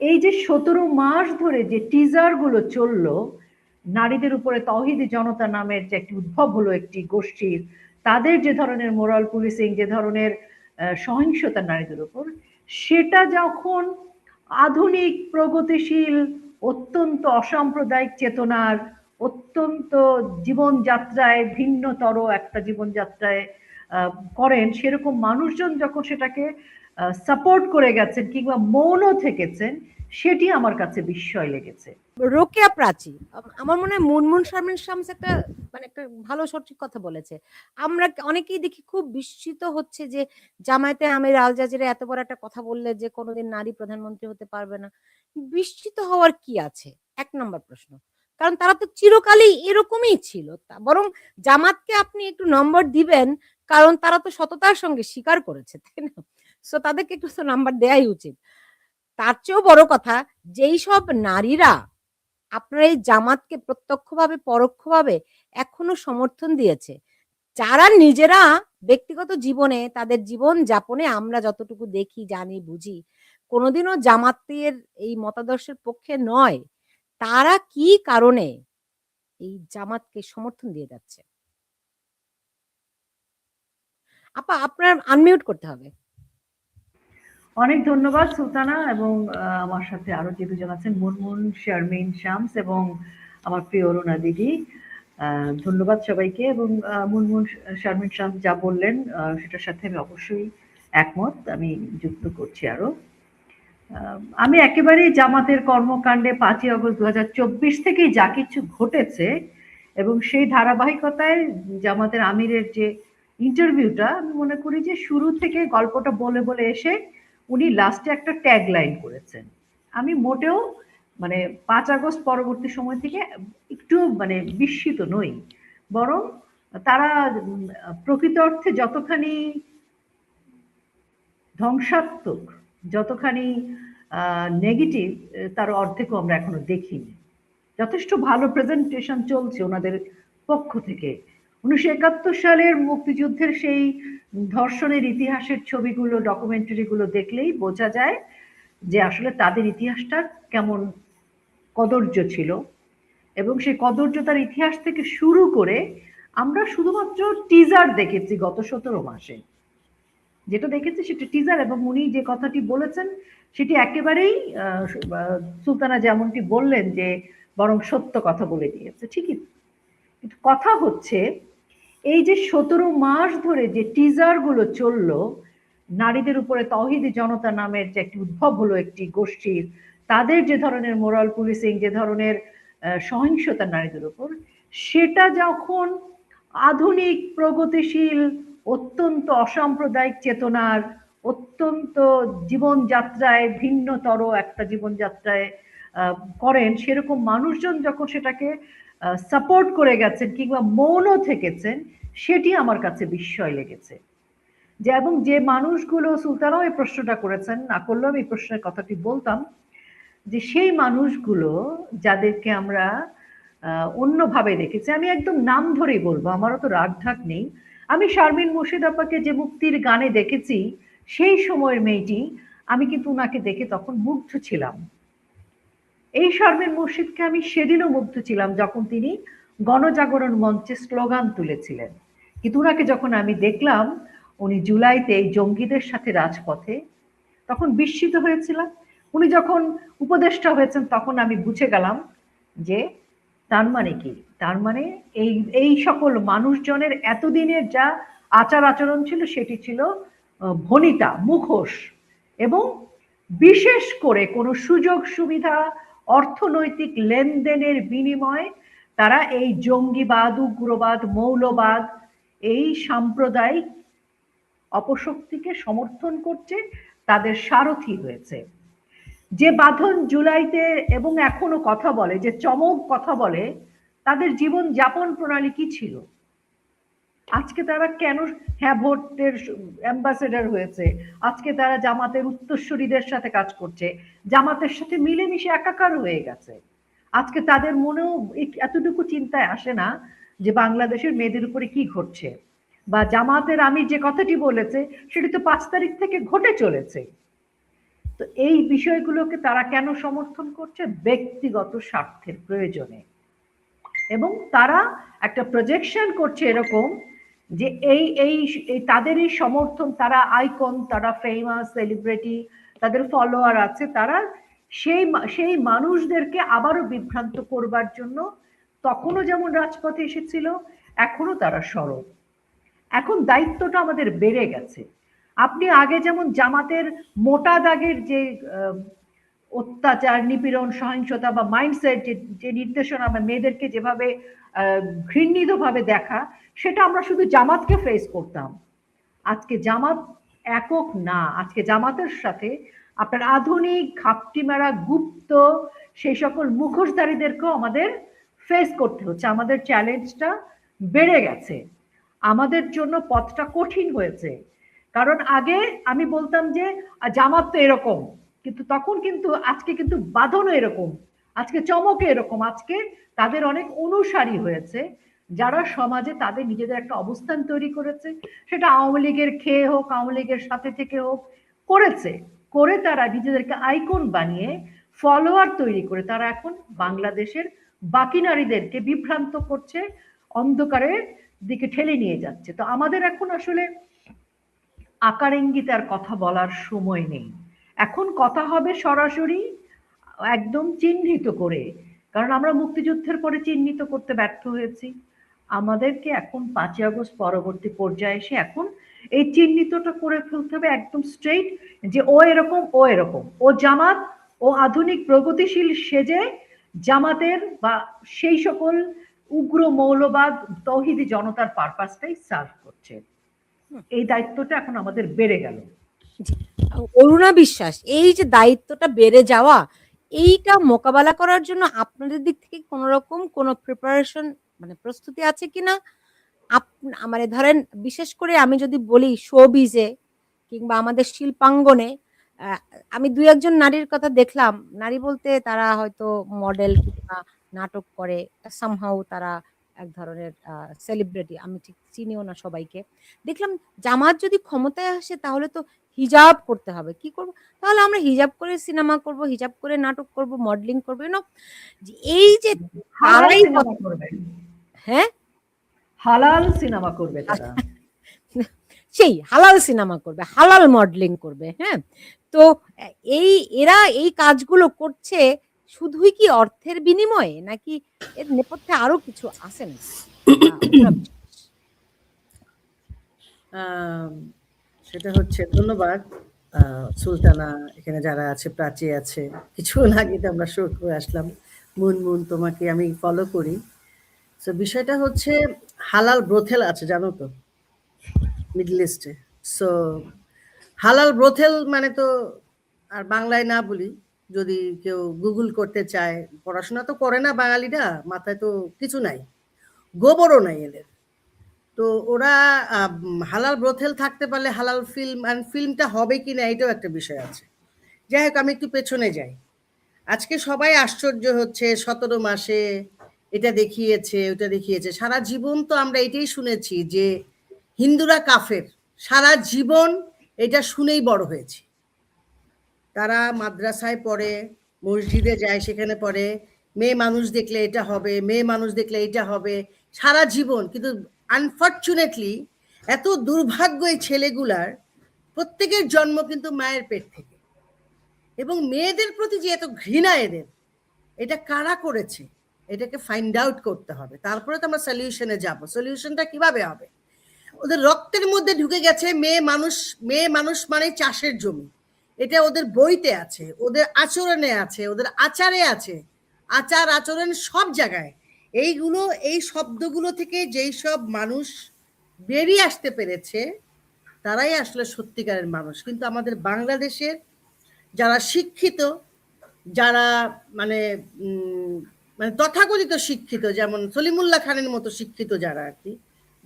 এই যে সতেরো মাস ধরে যে টিজারগুলো চলল, নারীদের উপরে তহিদি জনতা নামের যে একটি উদ্ভব হলো একটি গোষ্ঠীর, তাদের যে ধরনের মোরাল পুলিশিং যে ধরনের সহিংসতা নারীদের উপর, সেটা যখন আধুনিক, প্রগতিশীল, অত্যন্ত অসাম্প্রদায়িক চেতনার, অত্যন্ত জীবনযাত্রায় ভিন্নতর একটা জীবনযাত্রায় করেন, সেরকম মানুষজন যখন সেটাকে সাপোর্ট করে গেছেন কিংবা মৌনও থেকেছেন, সেটি আমার কাছে বিস্ময় লেগেছে। রোকেয়া প্রাচী, আমার মনে হয় মুনমুন শারমিন শামস একটা মানে একটা ভালো সঠিক কথা বলেছে। আমরা অনেকেই দেখি খুব বিস্মিত হচ্ছে যে জামায়াতে আমির, আল জাজিরা এত বড় একটা কথা বললে যে কোনোদিন নারী প্রধানমন্ত্রী হতে পারবে না। বিস্মিত হওয়ার কি আছে? এক নম্বর প্রশ্ন। কারণ তারা তো চিরকালই এরকমই ছিল। বরং জামাতকে আপনি একটু নম্বর দিবেন, কারণ তারা তো সততার সঙ্গে স্বীকার করেছে, তাই না? সো তাদেরকে তো নাম্বার দেয়াই উচিত। তার চেয়েও বড় কথা, যেই সব নারীরা আপনার এই জামাতকে প্রত্যক্ষভাবে, পরোক্ষভাবে এখনও সমর্থন দিয়েছে, যারা নিজেরা ব্যক্তিগত জীবনে তাদের জীবন যাপনে আমরা যতটুকু দেখি, জানি, বুঝি, কোনোদিনও জামাতের এই মতাদর্শের পক্ষে নয়, তারা কি কারণে এই জামাতকে সমর্থন দিয়ে যাচ্ছে? আপা, আপনার আনমিউট করতে হবে। অনেক ধন্যবাদ সুলতানা এবং আমার সাথে আরও যে দুজন আছেন, মুনমুন, শারমিন, শামস এবং আমার প্রিয় অরুণা দিদি। ধন্যবাদ সবাইকে এবং মুনমুন, শারমিন, শামস যা বললেন সেটার সাথে আমি অবশ্যই একমত, আমি যুক্ত করছি আরও। আমি একেবারেই জামাতের কর্মকাণ্ডে পাঁচই আগস্ট দু হাজার চব্বিশ থেকেই যা কিছু ঘটেছে এবং সেই ধারাবাহিকতায় জামাতের আমিরের যে ইন্টারভিউটা আমি মনে করি যে শুরু থেকে গল্পটা বলে বলে এসে উনি লাস্টে একটা ট্যাগ লাইন করেছেন। আমি মোটেও মানে পাঁচ আগস্ট পরবর্তী সময় থেকে একটু মানে বিস্মিত নই, বরং তারা প্রকৃত অর্থে যতখানি ধ্বংসাত্মক, যতখানি নেগেটিভ তার অর্ধেকও আমরা এখনও দেখিনি। যথেষ্ট ভালো প্রেজেন্টেশন চলছে ওনাদের পক্ষ থেকে। উনিশশো একাত্তর সালের মুক্তিযুদ্ধের সেই ধর্ষণের ইতিহাসের ছবিগুলো ডকুমেন্টারিগুলো দেখলেই বোঝা যায় যে আসলে তাদের ইতিহাসটা কেমন কদর্য ছিল। এবং সেই কদর্যতার ইতিহাস থেকে শুরু করে আমরা শুধুমাত্র টিজার দেখেছি গত সতেরো মাসে। যেটা দেখেছি সেটা টিজার এবং উনি যে কথাটি বলেছেন সেটি একেবারেই সুলতানা যেমনটি বললেন যে বরং সত্য কথা বলে দিয়েছে, ঠিকই। কিন্তু কথা হচ্ছে এই যে সতেরো মাস ধরে যে টিজারগুলো চলল, নারীদের উপরে তহিদি জনতা নামের যে একটি উদ্ভব হলো একটি গোষ্ঠীর, তাদের যে ধরনের মোরাল পুলিশিং যে ধরনের সহিংসতা নারীদের উপর, সেটা যখন আধুনিক, প্রগতিশীল, অত্যন্ত অসাম্প্রদায়িক চেতনার, অত্যন্ত জীবনযাত্রায় ভিন্নতর একটা জীবনযাত্রায় করেন, সেরকম মানুষজন যখন সেটাকে সাপোর্ট করে গেছেন কিংবা মৌনও থেকেছেন, সেটি আমার কাছে বিস্ময় লেগেছে। যে এবং যে মানুষগুলো, সুলতানাও এই প্রশ্নটা করেছেন না করলেও এই প্রশ্নের কথাটি বলতাম, যে সেই মানুষগুলো যাদেরকে আমরা অন্যভাবে দেখেছি, আমি একদম নাম ধরেই বলব, আমারও তো রাগ ঢাক নেই। আমি শারমিন মুর্শিদ আপাকে যে মুক্তির গানে দেখেছি, সেই সময়ের মেয়েটি, আমি কিন্তু ওনাকে দেখে তখন মুগ্ধ ছিলাম। এই শর্মের মুর্শিদকে আমি সেদিনও মুগ্ধ ছিলাম যখন তিনি গণজাগরণ মঞ্চে স্লোগান তুলেছিলেন। কিন্তু ওনাকে যখন আমি দেখলাম, উনি জুলাইতে এই জঙ্গিদের সাথে রাজপথে, তখন বিস্মিত হয়েছিলাম। উনি যখন উপদেষ্টা হয়েছেন, তখন আমি বুঝে গেলাম যে তার মানে কি? তার মানে এই এই সকল মানুষজনের এতদিনের যা আচার আচরণ ছিল, সেটি ছিল ভনিতা, মুখোশ এবং বিশেষ করে কোনো সুযোগ সুবিধা অর্থনৈতিক লেনদেনের বিনিময়ে তারা এই জঙ্গিবাদ, উগ্রবাদ, মৌলবাদ, এই সাম্প্রদায়িক অপশক্তিকে সমর্থন করছে, তাদের সারথি হয়েছে। যে বাঁধন জুলাইতে এবং এখনও কথা বলে, যে চমক কথা বলে, তাদের জীবন যাপন প্রণালী কি ছিল? আজকে তারা কেন হ্যাঁ ভোটের অ্যাম্বাসেডার হয়েছে? আজকে তারা জামাতের উত্তরসূরিদের সাথে কাজ করছে। জামাতের সাথে মিলেমিশে একাকার হয়ে গেছে। আজকে তাদের মনেও এতটুকু চিন্তায় আসে না যে বাংলাদেশের মেয়েদের উপরে কি ঘটছে। বা জামাতের আমি যে কথাটি বলেছে, সেটি তো পাঁচ তারিখ থেকে ঘটে চলেছে। তো এই বিষয়গুলোকে তারা কেন সমর্থন করছে? ব্যক্তিগত স্বার্থের প্রয়োজনে। এবং তারা একটা প্রজেকশন করছে এরকম যে এই এই তাদের এই সমর্থন, তারা আইকন তারা ফেমাস সেলিব্রিটি তাদের ফলোয়ার আছে, তারা সেই সেই মানুষদেরকে আবারও বিভ্রান্ত করবার জন্য তখনও যেমন রাজপথে এসেছিল এখনও তারা সরব। এখন দায়িত্বটা আমাদের বেড়ে গেছে। আপনি আগে যেমন জামাতের মোটা দাগের যে অত্যাচার, নিপীড়ন, সহিংসতা বা মাইন্ডসেট যে যে নির্দেশনা বা মেয়েদেরকে যেভাবে ঘৃণিতভাবে দেখা সেটা আমরা শুধু জামাতকে ফেস করতাম। আজকে জামাত একক না, আজকে জামাতের সাথে আপনার আধুনিক ঘাপটি মারা গুপ্ত সেই সকল মুখোশধারীদেরকেও আমাদের ফেস করতে হচ্ছে। আমাদের চ্যালেঞ্জটা বেড়ে গেছে। আমাদের জন্য পথটা কঠিন হয়েছে। কারণ আগে আমি বলতাম যে জামাত তো এরকম। কিন্তু তখন কিন্তু, আজকে কিন্তু বাঁধনও এরকম। আজকে চমকে এরকম। আজকে তাদের অনেক অনুসারী হয়েছে। যারা সমাজে তাদের নিজেদের একটা অবস্থান তৈরি করেছে, সেটা আওয়ামী লীগের খেয়ে হোক, আওয়ামী লীগের সাথে থেকে হোক, করেছে। করে তারা নিজেদেরকে আইকন বানিয়ে ফলোয়ার তৈরি করে। তারা এখন বাংলাদেশের বাকি নারীদেরকে বিভ্রান্ত করছে, অন্ধকারের দিকে ঠেলে নিয়ে যাচ্ছে। তো আমাদের এখন আসলে আকার ইঙ্গিতে আর কথা বলার সময় নেই। এখন কথা হবে সরাসরি একদম চিহ্নিত করে। কারণ আমরা মুক্তিযুদ্ধের পরে চিহ্নিত করতে ব্যর্থ হয়েছি। আমাদেরকে এখন পাঁচই আগস্ট পরবর্তী পর্যায়ে এসে এখন এই চিহ্নিতটা করে ফেলতে হবে একদম স্ট্রেইট যে ও এরকম ও এরকম। ও জামাত ও আধুনিক প্রগতিশীল সেজে জামাতের বা সেই সকল উগ্র মৌলবাদ তৌহিদি জনতার পারপাসটাই সার্ভ করছে। এই দায়িত্বটা এখন আমাদের বেড়ে গেল। অরুণা বিশ্বাস এই যে দায়িত্বটা বেড়ে যাওয়া এইটা মোকাবেলা করার জন্য আপনাদের দিক থেকে কোন রকম কোনো প্রিপারেশন মানে প্রস্তুতি আছে কিনা? মানে ধরেন বিশেষ করে আমি যদি বলি শোবিজে কিংবা আমাদের শিল্পাঙ্গনে আমি দুই একজন নারীর কথা দেখলাম। নারী বলতে তারা হয়তো মডেল কিংবা নাটক করে সামহাউ তারা এক ধরনের সেলিব্রিটি আমি ঠিক চিনিও না সবাইকে। দেখলাম জামাত যদি ক্ষমতায় আসে তাহলে তো হিজাব করতে হবে। কি করব? তাহলে আমরা হিজাব করে সিনেমা করব হিজাব করে নাটক করব মডেলিং করব না এই যে হালাল তারাই সিনেমা করবে। হ্যাঁ? হালাল সিনেমা করবে তারা। সেই হালাল সিনেমা করবে হালাল মডেলিং করবে হ্যাঁ? তো এই এরা এই কাজগুলো করছে শুধুই কি অর্থের বিনিময়ে নাকি এর নেপথ্যে আরও কিছু আছে না আম, সেটা হচ্ছে ধন্যবাদ। সুলতানা এখানে যারা আছে, প্রাচী আছে কিছুক্ষণ আগে তো আমরা শুরু করে আসলাম। মুন মুন তোমাকে আমি ফলো করি। তো বিষয়টা হচ্ছে হালাল ব্রোথেল আছে, জানো তো? মিডল ইস্টে সো হালাল ব্রোথেল মানে তো আর বাংলায় না বলি, যদি কেউ গুগল করতে চায়, পড়াশোনা তো করে না বাঙালিরা, মাথায় তো কিছু নাই। গোবরও নাই এদের। তো ওরা হালাল ব্রোথেল থাকতে পারলে হালাল ফিল্ম অ্যান্ড ফিল্মটা হবে কি না এটাও একটা বিষয় আছে। যাই হোক, আমি একটু পেছনে যাই। আজকে সবাই আশ্চর্য হচ্ছে, সতেরো মাসে এটা দেখিয়েছে ওটা দেখিয়েছে। সারা জীবন তো আমরা এটাই শুনেছি যে হিন্দুরা কাফের। সারা জীবন এটা শুনেই বড় হয়েছে। তারা মাদ্রাসায় পড়ে, মসজিদে যায়, সেখানে পড়ে। মেয়ে মানুষ দেখলে এটা হবে, মেয়ে মানুষ দেখলে এটা হবে। সারা জীবন, কিন্তু আনফর্চুনেটলি এত দুর্ভাগ্য এই ছেলেগুলার, প্রত্যেকের জন্ম কিন্তু মায়ের পেট থেকে। এবং মেয়েদের প্রতি যে এত ঘৃণা এদের, এটা কারা করেছে? এটাকে ফাইন্ড আউট করতে হবে। তারপরে তো আমরা সলিউশনে যাব। সলিউশনটা কীভাবে হবে? ওদের রক্তের মধ্যে ঢুকে গেছে মেয়ে মানুষ মেয়ে মানুষ মানে চাষের জমি। এটা ওদের বইতে আছে, ওদের আচরণে আছে, ওদের আচারে আছে। আচার, আচরণ সব জায়গায়। এইগুলো এই শব্দগুলো থেকে যেই সব মানুষ বেরিয়ে আসতে পেরেছে তারাই আসলে সত্যিকারের মানুষ। কিন্তু আমাদের বাংলাদেশের যারা শিক্ষিত যারা মানে মানে তথাকথিত শিক্ষিত যেমন সলিমুল্লাহ খানের মতো শিক্ষিত যারা আর কি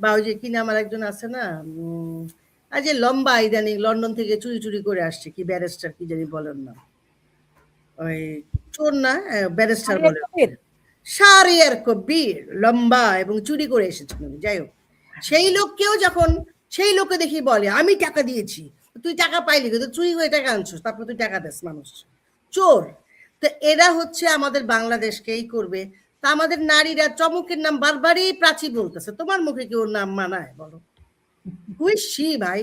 বা ওই যে কিনা আমার একজন আছে না আর যে লম্বা ইদানিং লন্ডন থেকে চুরি চুরি করে আসছে কি ব্যারিস্টার কি জানি বলেন না। ওই চোর না ব্যারিস্টার বলে। শাহরিয়ার কবির লম্বা এবং চুরি করে এসেছেন উনি, যাই হোক সেই লোককেও যখন সেই লোককে দেখি বলে আমি টাকা দিয়েছি তুই টাকা পাইলি কিন্তু চুরি হয়ে টাকা আনছিস তারপর তুই টাকা দেস মানুষ। চোর। তো এরা হচ্ছে আমাদের বাংলাদেশকে এই করবে। তা আমাদের নারীরা চমকের নাম বারবারই প্রাচী বলতেছে। তোমার মুখে কি ওর নাম মানায় বলো? হুইসি ভাই?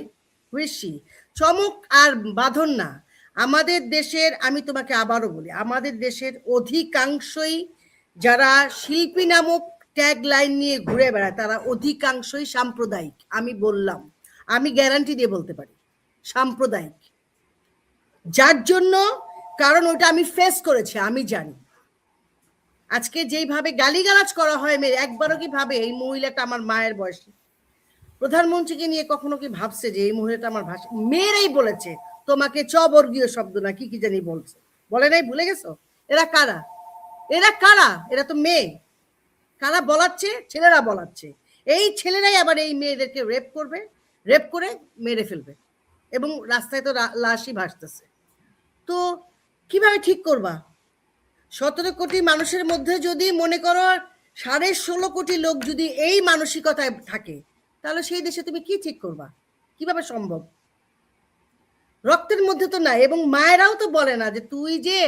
হুইসি চমক আর বাঁধন না। আমাদের দেশের আমি তোমাকে আবারও বলি আমাদের দেশের অধিকাংশই যারা শিল্পী নামক ট্যাগ লাইন নিয়ে ঘুরে বেড়ায়, তারা অধিকাংশই সাম্প্রদায়িক। আমি বললাম, আমি গ্যারান্টি দিয়ে বলতে পারি, সাম্প্রদায়িক। যার জন্য, কারণ ওটা আমি ফেস করেছি, আমি জানি। আজকে যেইভাবে গালিগালাজ করা হয় মেয়ে একবারও কি ভাবে এই মহিলাটা আমার মায়ের বয়সী? প্রধানমন্ত্রীকে নিয়ে কখনো কি ভাবছে যে এই মহিলাটা আমার ভাষা, মেয়েরাই বলেছে, তোমাকে চবর্গীয় শব্দ না, কি কি জানি বলছে। বলে নাই, ভুলে গেছো? এরা কারা? এরা কারা? এরা তো মেয়ে। কারা বলাচ্ছে? ছেলেরা বলাচ্ছে। এই ছেলেরাই আবার এই মেয়েদেরকে রেপ করবে রেপ করে মেরে ফেলবে। এবং রাস্তায় তো লাশই ভাসতেছে। তো কীভাবে ঠিক করবা? সতেরো কোটি মানুষের মধ্যে যদি মনে করো সাড়ে ষোলো কোটি লোক যদি এই মানসিকতায় থাকে, তাহলে সেই দেশে তুমি কি ঠিক করবা? কীভাবে সম্ভব? রক্তের মধ্যে তো নাই। এবং মায়েরাও তো বলে না যে তুই যে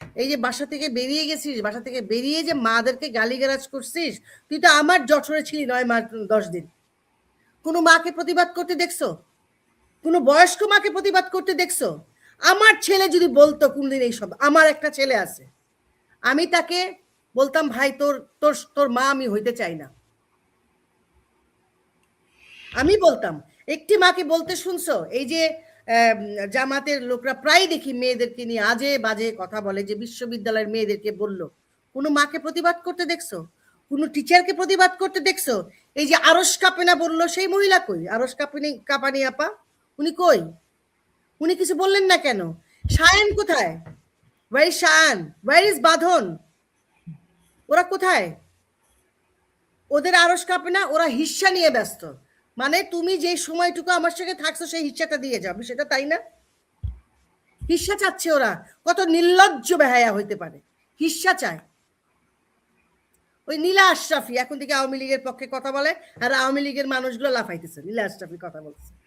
এই যে বাসা থেকে বেরিয়ে গেছিস, বাসা থেকে বেরিয়ে যে মাদেরকে গালিগালাজ করছিস, তুই তো আমার জঠরে ছিলি নয় মাস, দশ দিন। কোনো মাকে প্রতিবাদ করতে দেখছ? কোনো বয়স্ক মাকে প্রতিবাদ করতে দেখছ? আমার ছেলে যদি বলতো কোনদিন এই সব আমার একটা ছেলে আছে। আমি তাকে বলতাম, ভাই, তোর তোর তোর মা আমি হইতে চাই না। আমি বলতাম, একটি মাকে বলতে শুনছো? এই যে জামাতের লোকরা প্রায় দেখি মেয়েদেরকে নিয়ে আজে বাজে কথা বলে, যে বিশ্ববিদ্যালয়ের মেয়েদেরকে বলল, কোনো মাকে প্রতিবাদ করতে দেখছ? কোনো টিচারকে প্রতিবাদ করতে দেখছ? এই যে আরস কাপেনা বলল, সেই মহিলা কই? আরস কাপিনি, কাপানি আপা, উনি কই? উনি কিছু বললেন না কেন? সায়ন কোথায়? ওয়ার সায়ন? ওয়ার ইজ বাঁধন? ওরা কোথায়? ওদের আরস কাঁপে না ওরা হিস্সা নিয়ে ব্যস্ত। মানে তুমি যে সময়টুকু আমার সঙ্গে থাকছো, সেই হিসাটা দিয়ে যাবে সেটা তাই না? হিস্সা চাচ্ছে ওরা। কত নির্লজ্জ বেহায়া হইতে পারে। হিস্সা চায়। ওই নীলা আশরাফি এখন থেকে আওয়ামী লীগের পক্ষে কথা বলে, আর আওয়ামী লীগের মানুষগুলো লাফাইতেছে। নীলা আশরাফি কথা বলছে।